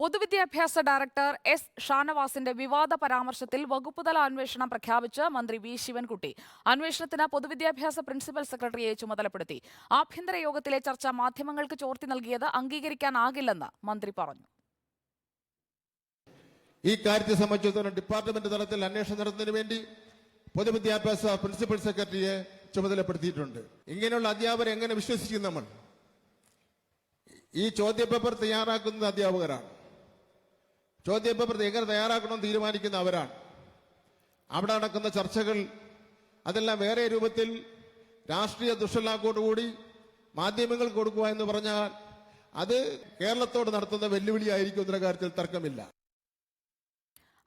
പൊതുവിദ്യാഭ്യാസ director S ഷാനവാസിന്റെ വിവാദ പരാമർശത്തിൽ വകുപ്പുതല അന്വേഷണം പ്രഖ്യാപിച്ച് മന്ത്രി വി ശിവൻകുട്ടി അന്വേഷണത്തിന് പൊതുവിദ്യാഭ്യാസ പ്രിൻസിപ്പൽ സെക്രട്ടറിയെ ചുമതലപ്പെടുത്തി. ആഭ്യന്തര യോഗത്തിലെ ചർച്ച മാധ്യമങ്ങൾക്ക് ചോർത്തി നൽകിയത് അംഗീകരിക്കാനാകില്ലെന്ന് മന്ത്രി പറഞ്ഞു. ഈ കാര്യത്തെ സംബന്ധിച്ചിടത്തോളം ഡിപ്പാർട്ട്മെന്റ് തലത്തിൽ അന്വേഷണം നടത്തുന്നതിന് വേണ്ടി പൊതുവിദ്യാഭ്യാസ പ്രിൻസിപ്പൽ സെക്രട്ടറിയെ ചുമതലപ്പെടുത്തിയിട്ടുണ്ട്. ഇങ്ങനെയുള്ള അധ്യാപകരെ എങ്ങനെ വിശ്വസിക്കും നമ്മൾ? ഈ ചോദ്യപേപ്പർ തയ്യാറാക്കുന്നത് അധ്യാപകരാണ്. ചോദ്യപേപ്പർ എങ്ങനെ തയ്യാറാക്കണമെന്ന് തീരുമാനിക്കുന്ന അവരാണ്. അവിടെ നടക്കുന്ന ചർച്ചകൾ അതെല്ലാം വേറെ രൂപത്തിൽ രാഷ്ട്രീയ ദുഷ്ടലാക്കോടുകൂടി മാധ്യമങ്ങൾ കൊടുക്കുക എന്ന് പറഞ്ഞാൽ അത് കേരളത്തോട് നടത്തുന്ന വെല്ലുവിളിയായിരിക്കും. എന്ന കാര്യത്തിൽ തർക്കമില്ല.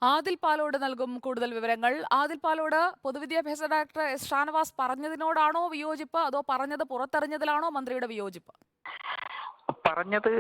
ആദിൽ പാലോട് നൽകും കൂടുതൽ വിവരങ്ങൾ. ആദിൽ പാലോട് പൊതുവിദ്യാഭ്യാസ ഡയറക്ടർ എസ് ഷാനവാസ് പറഞ്ഞതിനോടാണോ വിയോജിപ്പ്? അതോ പറഞ്ഞത് പുറത്തെറിഞ്ഞതിലാണോ മന്ത്രിയുടെ വിയോജിപ്പ്? പറഞ്ഞത്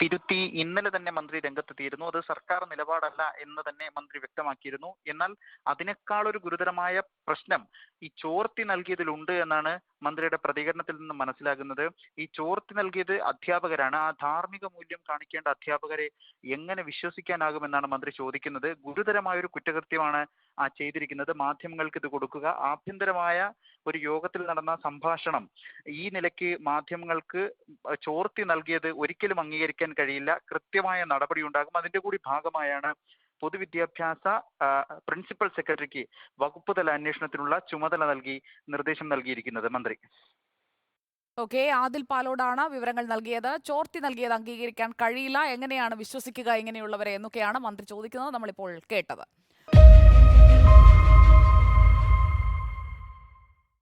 തിരുത്തി ഇന്നലെ തന്നെ മന്ത്രി രംഗത്തെത്തിയിരുന്നു. അത് സർക്കാർ നിലപാടല്ല എന്ന് തന്നെ മന്ത്രി വ്യക്തമാക്കിയിരുന്നു. എന്നാൽ അതിനേക്കാൾ ഒരു ഗുരുതരമായ പ്രശ്നം ഈ ചോർത്തി നൽകിയതിലുണ്ട് എന്നാണ് മന്ത്രിയുടെ പ്രതികരണത്തിൽ നിന്ന് മനസ്സിലാകുന്നത് ഈ ചോർത്തി നൽകിയത് അധ്യാപകരാണ്. ആ ധാർമ്മിക മൂല്യം കാണിക്കേണ്ട അധ്യാപകരെ എങ്ങനെ വിശ്വസിക്കാനാകുമെന്നാണ് മന്ത്രി ചോദിക്കുന്നത്. ഗുരുതരമായ ഒരു കുറ്റകൃത്യമാണ് ആ ചെയ്തിരിക്കുന്നത്. മാധ്യമങ്ങൾക്ക് ഇത് കൊടുക്കുക. ആഭ്യന്തരമായ ഒരു യോഗത്തിൽ നടന്ന സംഭാഷണം ഈ നിലയ്ക്ക് മാധ്യമങ്ങൾക്ക് ചോർത്തി നൽകിയത് ഒരിക്കലും അംഗീകരിക്കാൻ കഴിയില്ല. കൃത്യമായ നടപടി ഉണ്ടാകും അതിന്റെ കൂടി ഭാഗമായാണ് പൊതുവിദ്യാഭ്യാസ പ്രിൻസിപ്പൽ സെക്രട്ടറിക്ക് വകുപ്പ് തല അന്വേഷണത്തിനുള്ള ചുമതല നൽകി നിർദ്ദേശം നൽകിയിരിക്കുന്നത് മന്ത്രി. ഓക്കെ ആദിൽ പാലോടാണ് വിവരങ്ങൾ നൽകിയത്. ചോർത്തി നൽകിയത് അംഗീകരിക്കാൻ കഴിയില്ല. എങ്ങനെയാണ് വിശ്വസിക്കുക ഇങ്ങനെയുള്ളവരെ എന്നൊക്കെയാണ് മന്ത്രി ചോദിക്കുന്നത്. നമ്മളിപ്പോൾ കേട്ടത്.